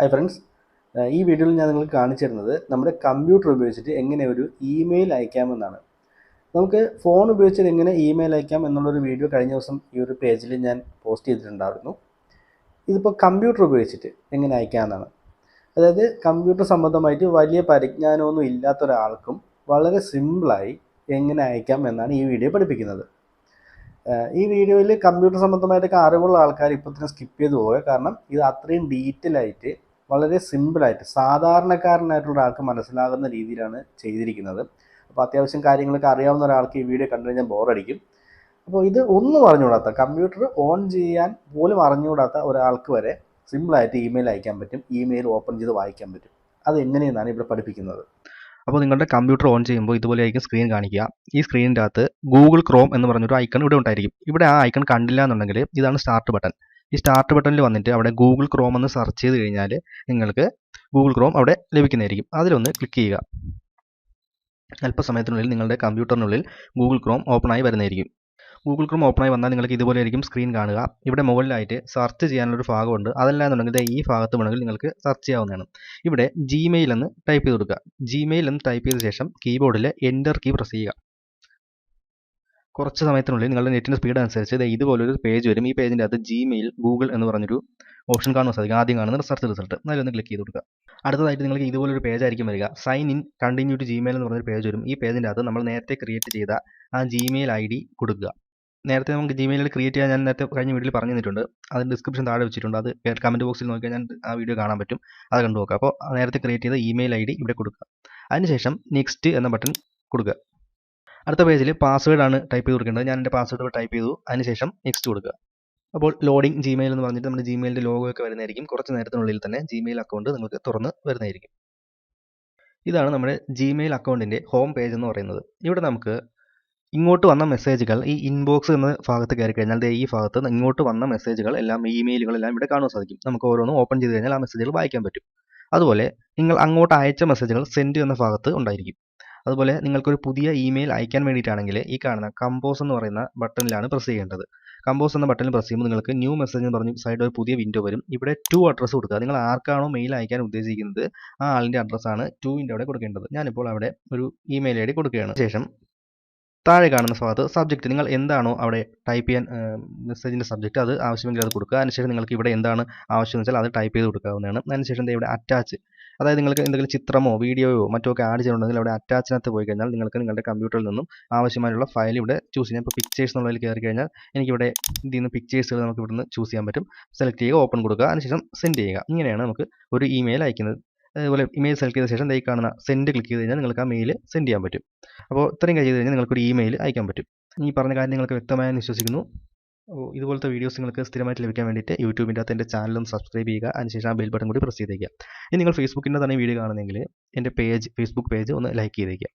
Hi friends ഈ വീഡിയോയിൽ ഞാൻ നിങ്ങൾക്ക് കാണിച്ചു തരുന്നത് നമ്മുടെ കമ്പ്യൂട്ടർ ഉപയോഗിച്ചിട്ട് എങ്ങനെ ഒരു ഇമെയിൽ അയക്കാമെന്നാണ് നമുക്ക് ഫോൺ ഉപയോഗിച്ചിട്ട് എങ്ങനെ ഇമെയിൽ അയക്കാം എന്നുള്ളൊരു വീഡിയോ കഴിഞ്ഞ ദിവസം ഈ ഒരു പേജിൽ ഞാൻ പോസ്റ്റ് ചെയ്തിട്ടുണ്ടായിരുന്നു. ഇതിപ്പോൾ കമ്പ്യൂട്ടർ ഉപയോഗിച്ചിട്ട് എങ്ങനെ അയക്കാമെന്നാണ് അതായത് കമ്പ്യൂട്ടർ സംബന്ധമായിട്ട് വലിയ പരിജ്ഞാനമൊന്നും ഇല്ലാത്ത ഒരാൾക്കും വളരെ സിമ്പിളായി എങ്ങനെ അയക്കാം എന്നാണ് ഈ വീഡിയോ പഠിപ്പിക്കുന്നത്. ഈ വീഡിയോയിൽ കമ്പ്യൂട്ടർ സംബന്ധമായിട്ടൊക്കെ അറിവുള്ള ആൾക്കാർ ഇപ്പോൾ തന്നെ സ്കിപ്പ് ചെയ്ത് പോവുക കാരണം ഇത് അത്രയും ഡീറ്റെയിൽ ആയിട്ട് വളരെ സിമ്പിളായിട്ട് സാധാരണക്കാരനായിട്ടുള്ള ഒരാൾക്ക് മനസ്സിലാകുന്ന രീതിയിലാണ് ചെയ്തിരിക്കുന്നത്. അപ്പോൾ അത്യാവശ്യം കാര്യങ്ങളൊക്കെ അറിയാവുന്ന ഒരാൾക്ക് ഈ വീഡിയോ കണ്ടു കഴിഞ്ഞാൽ ബോറടിക്കും. അപ്പോൾ ഇത് ഒന്നും അറിഞ്ഞുകൂടാത്ത കമ്പ്യൂട്ടർ ഓൺ ചെയ്യാൻ പോലും അറിഞ്ഞുകൂടാത്ത ഒരാൾക്ക് വരെ സിമ്പിളായിട്ട് ഇമെയിൽ അയക്കാൻ പറ്റും ഇമെയിൽ ഓപ്പൺ ചെയ്ത് വായിക്കാൻ പറ്റും. അത് എങ്ങനെയെന്നാണ് ഇവിടെ പഠിപ്പിക്കുന്നത്. അപ്പോൾ നിങ്ങളുടെ കമ്പ്യൂട്ടർ ഓൺ ചെയ്യുമ്പോൾ ഇതുപോലെ ആയിരിക്കും സ്ക്രീൻ കാണിക്കുക. ഈ സ്ക്രീനിന്റെ അകത്ത് ഗൂഗിൾ ക്രോം എന്ന് പറഞ്ഞൊരു ഐക്കൺ ഇവിടെ ഉണ്ടായിരിക്കും. ഇവിടെ ആ ഐക്കൺ കണ്ടില്ല എന്നുണ്ടെങ്കിൽ ഇതാണ് സ്റ്റാർട്ട് ബട്ടൺ. ഈ സ്റ്റാർട്ട് ബട്ടണിൽ വന്നിട്ട് അവിടെ ഗൂഗിൾ ക്രോം എന്ന് സെർച്ച് ചെയ്ത് കഴിഞ്ഞാൽ നിങ്ങൾക്ക് ഗൂഗിൾ ക്രോം അവിടെ ലഭിക്കുന്നതായിരിക്കും. അതിലൊന്ന് ക്ലിക്ക് ചെയ്യുക. അല്പസമയത്തിനുള്ളിൽ നിങ്ങളുടെ കമ്പ്യൂട്ടറിനുള്ളിൽ ഗൂഗിൾ ക്രോം ഓപ്പണായി വരുന്നതായിരിക്കും. ഗൂഗിൾ ക്രോം ഓപ്പണായി വന്നാൽ നിങ്ങൾക്ക് ഇതുപോലെ ആയിരിക്കും സ്ക്രീൻ കാണുക. ഇവിടെ മുകളിലായിട്ട് സെർച്ച് ചെയ്യാനുള്ളൊരു ഭാഗമുണ്ട്. അതല്ല എന്നുണ്ടെങ്കിൽ ഈ ഭാഗത്ത് വേണമെങ്കിൽ നിങ്ങൾക്ക് സെർച്ച് ചെയ്യാവുന്നതാണ്. ഇവിടെ ജിമെയിൽ എന്ന് ടൈപ്പ് ചെയ്ത് കൊടുക്കുക. ജിമെയിൽ എന്ന് ടൈപ്പ് ചെയ്ത ശേഷം കീബോർഡിൽ എന്റർ കീ പ്രസ് ചെയ്യുക. കുറച്ച് സമയത്തിനുള്ളിൽ നിങ്ങളുടെ നെറ്റിന്റെ സ്പീഡ് അനുസരിച്ച് ദേ ഇതുപോലൊരു പേജ് വരും. ഈ പേജിന്റെ അകത്ത് ജിമെയിൽ ഗൂഗിൾ എന്ന് പറഞ്ഞൊരു ഓപ്ഷൻ കാണുവാൻ സാധിക്കും ആദ്യം കാണുന്ന സെർച്ച് റിസൾട്ട് അതിലൊന്ന് ക്ലിക്ക് ചെയ്ത് കൊടുക്കുക. അടുത്തതായിട്ട് നിങ്ങൾക്ക് ഇതുപോലൊരു പേജ് ആയിരിക്കും വരിക. Sign in continue to Gmail എന്ന് പറഞ്ഞൊരു പേജ് വരും. ഈ പേജിന്റെ അകത്ത് നമ്മൾ നേരത്തെ ക്രിയേറ്റ് ചെയ്ത ആ ജിമെയിൽ ഐ ഡി കൊടുക്കുക. നേരത്തെ നമുക്ക് ജിമെയിലിൽ ക്രിയേറ്റ് ചെയ്യാൻ ഞാൻ നേരത്തെ കഴിഞ്ഞ വീഡിയോയിൽ പറഞ്ഞു തന്നിട്ടുണ്ട് അതിന്റെ ഡിസ്ക്രിപ്ഷൻ താഴെ വെച്ചിട്ടുണ്ട്. അത് കമന്റ് ബോക്സിൽ നോക്കിയാൽ ഞാൻ ആ വീഡിയോ കാണാൻ പറ്റും. അത് കണ്ടു നോക്കുക. അപ്പോൾ നേരത്തെ ക്രിയേറ്റ് ചെയ്ത ഇമെയിൽ ഐ ഡി ഇവിടെ കൊടുക്കുക. അതിനുശേഷം നെക്സ്റ്റ് എന്ന ബട്ടൺ കൊടുക്കുക. അടുത്ത പേജിൽ പാസ്വേഡ് ആണ് ടൈപ്പ് ചെയ്ത് കൊടുക്കേണ്ടത്. ഞാൻ എന്റെ പാസ്വേഡ് ടൈപ്പ് ചെയ്തു. അതിനുശേഷം നെക്സ്റ്റ് കൊടുക്കുക. അപ്പോൾ ലോഡിംഗ് ജിമെയിൽ എന്ന് പറഞ്ഞിട്ട് നമ്മുടെ ജിമെയിലിന്റെ ലോഗോ ഒക്കെ വരുന്നതായിരിക്കും. കുറച്ച് നേരത്തിനുള്ളിൽ തന്നെ ജിമെയിൽ അക്കൗണ്ട് നിങ്ങൾക്ക് തുറന്ന് വരുന്നതായിരിക്കും. ഇതാണ് നമ്മുടെ ജിമെയിൽ അക്കൗണ്ടിന്റെ ഹോം പേജ് എന്ന് പറയുന്നത്. ഇവിടെ നമുക്ക് ഇങ്ങോട്ട് വന്ന മെസ്സേജുകൾ ഈ ഇൻബോക്സ് എന്ന ഭാഗത്ത് കയറി കഴിഞ്ഞാൽ ഈ ഭാഗത്ത് ഇങ്ങോട്ട് വന്ന മെസ്സേജുകൾ എല്ലാം ഇമെയിലുകളെല്ലാം ഇവിടെ കാണാൻ സാധിക്കും. നമുക്ക് ഓരോന്നും ഓപ്പൺ ചെയ്ത് കഴിഞ്ഞാൽ ആ മെസ്സേജുകൾ വായിക്കാൻ പറ്റും. അതുപോലെ നിങ്ങൾ അങ്ങോട്ട് അയച്ച മെസ്സേജുകൾ സെൻഡ് എന്ന ഭാഗത്ത് ഉണ്ടായിരിക്കും. അതുപോലെ നിങ്ങൾക്കൊരു പുതിയ ഇമെയിൽ അയക്കാൻ വേണ്ടിയിട്ടാണെങ്കിൽ ഈ കാണുന്ന കമ്പോസ് എന്ന് പറയുന്ന ബട്ടണിലാണ് പ്രസ് ചെയ്യേണ്ടത്. കമ്പോസ് എന്ന ബട്ടണിൽ പ്രസ് ചെയ്യുമ്പോൾ നിങ്ങൾക്ക് ന്യൂ മെസ്സേജ് എന്ന് പറഞ്ഞ് സൈഡ് ഒരു പുതിയ വിൻഡോ വരും. ഇവിടെ ടു അഡ്രസ്സ് കൊടുക്കുക. നിങ്ങൾ ആർക്കാണോ മെയിൽ അയക്കാൻ ഉദ്ദേശിക്കുന്നത് ആ ആളിന്റെ അഡ്രസ്സാണ് ടുവിന്റെ അവിടെ കൊടുക്കേണ്ടത്. ഞാനിപ്പോൾ അവിടെ ഒരു ഇമെയിൽ ഐ ഡി കൊടുക്കുകയാണ്. ശേഷം താഴെ കാണുന്ന ഭാഗത്ത് സബ്ജക്റ്റ് നിങ്ങൾ എന്താണോ അവിടെ ടൈപ്പ് ചെയ്യാൻ മെസ്സേജിന്റെ സബ്ജക്റ്റ് അത് ആവശ്യമെങ്കിൽ അത് കൊടുക്കുക. അതിനുശേഷം നിങ്ങൾക്ക് ഇവിടെ എന്താണ് ആവശ്യം എന്ന് വെച്ചാൽ അത് ടൈപ്പ് ചെയ്ത് കൊടുക്കാവുന്നതാണ്. അതിനുശേഷം ഇവിടെ അറ്റാച്ച് അതായത് നിങ്ങൾക്ക് എന്തെങ്കിലും ചിത്രമോ വീഡിയോയോ മറ്റോ ഒക്കെ ആഡ് ചെയ്യണമെങ്കിൽ അവിടെ അറ്റാച്ചിനകത്ത് പോയി കഴിഞ്ഞാൽ നിങ്ങൾക്ക് നിങ്ങളുടെ കമ്പ്യൂട്ടറിൽ നിന്നും ആവശ്യമായിട്ടുള്ള ഫയൽ ഇവിടെ ചൂസ് ചെയ്യാം. ഇപ്പോൾ പിക്ചേഴ്സ് എന്നുള്ളതിൽ കയറി കഴിഞ്ഞാൽ എനിക്കിവിടെ ഇതിൽ നിന്ന് പിക്ചേഴ്സുകൾ നമുക്ക് ഇവിടുന്ന് ചൂസ് ചെയ്യാൻ പറ്റും. സെലക്ട് ചെയ്യുക ഓപ്പൺ കൊടുക്കുക. അതിനുശേഷം സെൻഡ് ചെയ്യുക. ഇങ്ങനെയാണ് നമുക്ക് ഒരു ഇമെയിൽ അയക്കുന്നത്. അതുപോലെ ഇമെയിൽ സെലക്ട് ചെയ്ത ശേഷം ഈ കാണുന്ന സെൻഡ് ക്ലിക്ക് ചെയ്ത് കഴിഞ്ഞാൽ നിങ്ങൾക്ക് ആ മെയിൽ സെൻഡ് ചെയ്യാൻ പറ്റും. അപ്പോൾ ഇത്രയും ചെയ്ത് കഴിഞ്ഞാൽ നിങ്ങൾക്കൊരു ഇമെയിൽ അയക്കാൻ പറ്റും. ഈ പറഞ്ഞ കാര്യം നിങ്ങൾക്ക് വ്യക്തമായെന്ന് വിശ്വസിക്കുന്നു. ഇതുപോലത്തെ വീഡിയോസ് നിങ്ങൾക്ക് സ്ഥിരമായിട്ട് ലഭിക്കാൻ വേണ്ടിയിട്ട് യൂട്യൂബിന്റെ അകത്ത് എന്റെ ചാനലും സബ്സ്ക്രൈബ് ചെയ്യുക. അതിനുശേഷം ആ ബെൽ ബട്ടൺ കൂടി പ്രസ് ചെയ്തേക്കുക. ഇനി നിങ്ങൾ ഫേസ്ബുക്കിന്റെ തന്നെ വീഡിയോ കാണുന്നെങ്കിൽ എന്റെ പേജ് ഫേസ്ബുക്ക് പേജ് ഒന്ന് ലൈക്ക് ചെയ്തേക്കുക.